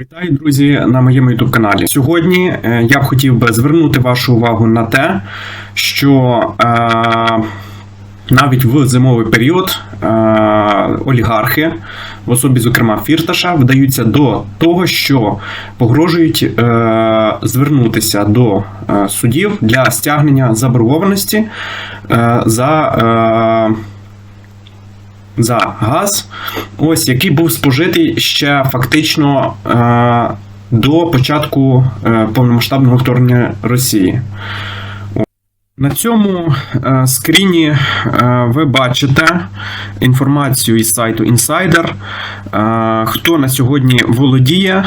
Вітаю, друзі, на моєму youtube каналі. Сьогодні е, я б хотів би звернути вашу увагу на те, що е, навіть в зимовий період е, олігархи, в особі, зокрема, Фірташа, вдаються до того, що погрожують е, звернутися до е, судів для стягнення заборгованості е, за. Е, за газ, ось який був спожитий ще фактично е, до початку е, повномасштабного вторгнення Росії. На цьому е, скріні е, ви бачите інформацію із сайту Insider, е, хто на сьогодні володіє.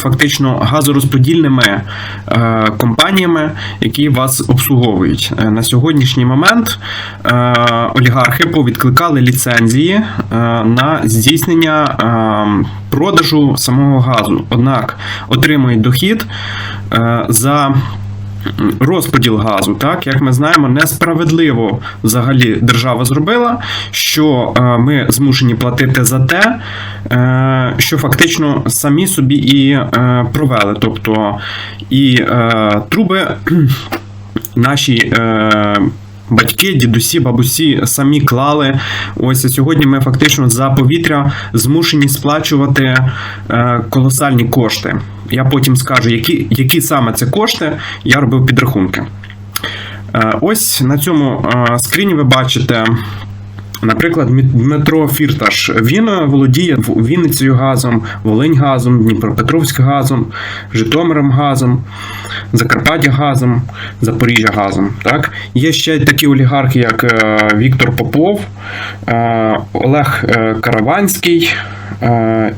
Фактично газорозподільними е, компаніями, які вас обслуговують Е, на сьогоднішній момент. Е, олігархи повідкликали ліцензії на здійснення продажу самого газу. Однак отримують дохід за розподіл газу. Так, як ми знаємо, несправедливо взагалі держава зробила, що е, ми змушені платити за те, е, що фактично самі собі і е, провели. Тобто і труби наші. Батьки, дідусі, бабусі самі клали. Ось сьогодні ми фактично за повітря змушені сплачувати е, колосальні кошти. Я потім скажу, які, які саме це кошти. Я робив підрахунки. Е, ось на цьому е, скріні ви бачите. Наприклад, Дмитро Фірташ він е, володіє Вінницею газом, Волинь газом, Дніпропетровськ газом, Житомиром газом, Закарпаття газом, Запоріжжя газом. Так? Є ще такі олігархи, як е, Віктор Попов, е, Олег Караванський,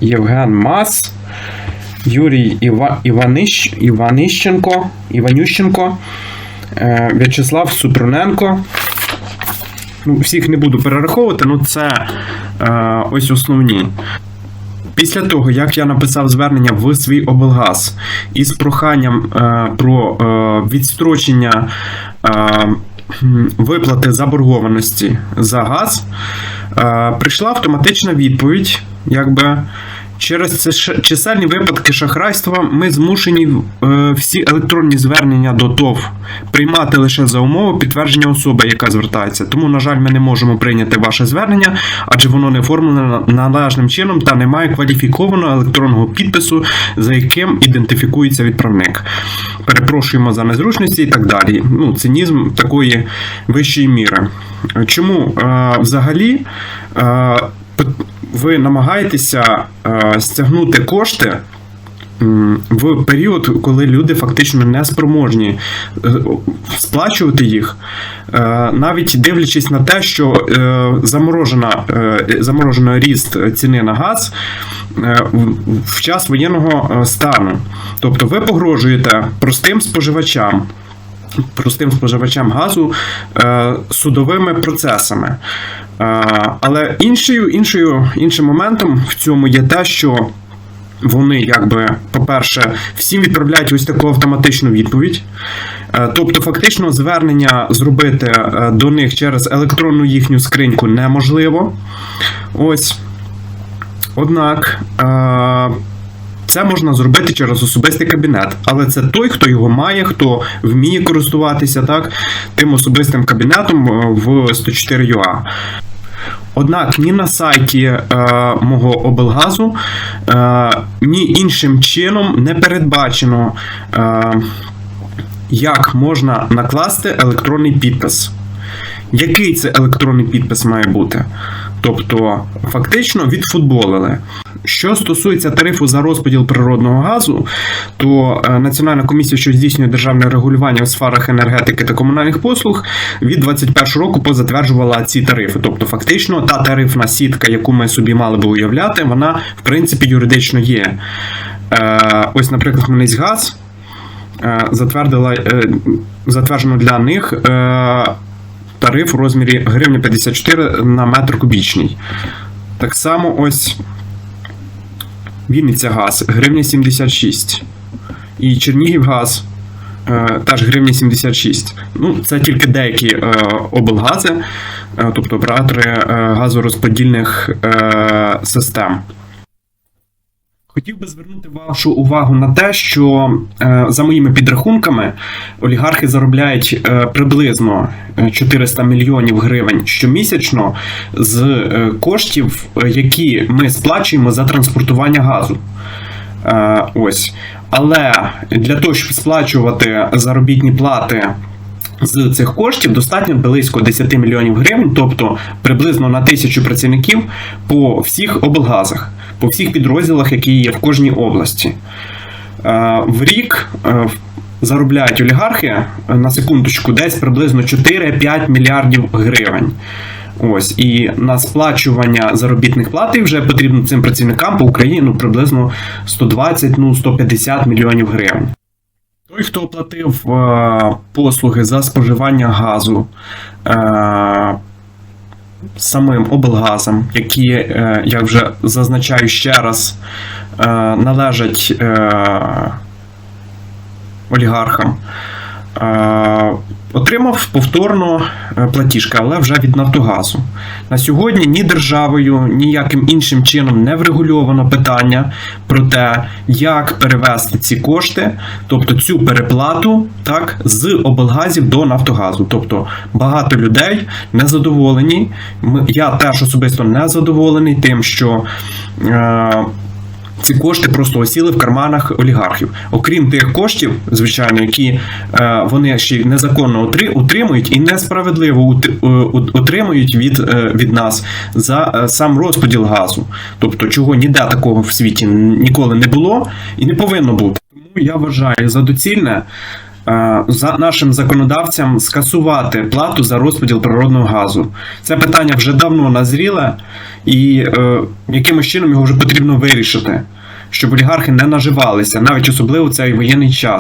Євген Мас, Юрій Іва, Іванищ, Іванищенко, Іванющенко, В'ячеслав Супруненко. Ну, всіх не буду перераховувати, ну це е, ось основні. Після того, як я написав звернення в свій облгаз із проханням е, про е, відстрочення е, виплати заборгованості за газ, е, прийшла автоматична відповідь, якби. Через чисельні випадки шахрайства ми змушені е, всі електронні звернення до ТОВ приймати лише за умови підтвердження особи, яка звертається. Тому, на жаль, ми не можемо прийняти ваше звернення, адже воно не оформлене належним чином та не має кваліфікованого електронного підпису, за яким ідентифікується відправник. Перепрошуємо за незручності і так далі. Ну, цинізм такої вищої міри. Чому е, взагалі? Ви намагаєтеся е, стягнути кошти в період, коли люди фактично не спроможні е, сплачувати їх, е, навіть дивлячись на те, що заморожена, заморожено ріст ціни на газ в- час воєнного стану. Тобто ви погрожуєте простим споживачам. Простим споживачам газу е, судовими процесами. Е, але іншою, іншою, іншим моментом в цьому є те, що вони, якби, по-перше, всім відправляють ось таку автоматичну відповідь. Е, Тобто, фактично, звернення зробити до них через електронну їхню скриньку неможливо. Ось. Однак. Це можна зробити через особистий кабінет, але це той, хто його має, хто вміє користуватися так, тим особистим кабінетом е, в 104UA. Однак ні на сайті е, мого облгазу, е, ні іншим чином не передбачено, е, як можна накласти електронний підпис. Який це електронний підпис має бути? Тобто, фактично відфутболили. Що стосується тарифу за розподіл природного газу, то е, Національна комісія, що здійснює державне регулювання у сферах енергетики та комунальних послуг, від 2021 року позатверджувала ці тарифи. Тобто, фактично, та тарифна сітка, яку ми собі мали би уявляти, вона в принципі юридично є. Е, Ось, наприклад, Хмельницькгаз е, затвердила затверджено для них. Тариф у розмірі гривня 54 на метр кубічний. Так само ось Вінниця газ гривня 76. І Чернігів газ е, теж гривня 76. Ну, це тільки деякі е, облгази, е, тобто оператори газорозподільних систем. Хотів би звернути вашу увагу на те, що е, за моїми підрахунками олігархи заробляють е, приблизно е, 400 мільйонів гривень щомісячно з е, коштів, е, які ми сплачуємо за транспортування газу. Е, ось. Але для того, щоб сплачувати заробітні плати з цих коштів, достатньо близько 10 мільйонів гривень, тобто приблизно на тисячу працівників по всіх облгазах, по всіх підрозділах, які є в кожній області. Е, В рік е, заробляють олігархи е, на секундочку десь приблизно 4-5 мільярдів гривень. Ось і на сплачування заробітних плат вже потрібно цим працівникам по Україні ну, приблизно 120 ну 150 мільйонів гривень. Той, хто оплатив послуги за споживання газу самим облгазам, які, е, я вже зазначаю ще раз, е, належать е, олігархам, отримав повторно е, платіжки, але вже від Нафтогазу. На сьогодні ні державою, ніяким іншим чином не врегульовано питання про те, як перевести ці кошти, тобто цю переплату, так, з облгазів до Нафтогазу. Тобто багато людей незадоволені. Ми- Я теж особисто не задоволений тим, що. Е, ці кошти просто осіли в карманах олігархів. Окрім тих коштів, звичайно, які е, вони ще незаконно утримують і несправедливо е, отримують від, е, від нас за сам розподіл газу. Тобто, чого ніде такого в світі ніколи не було і не повинно бути. Тому я вважаю за доцільне. Е, За нашим законодавцям скасувати плату за розподіл природного газу. Це питання вже давно назріле, і е, якимось чином його вже потрібно вирішити, щоб олігархи не наживалися, навіть особливо цей воєнний час.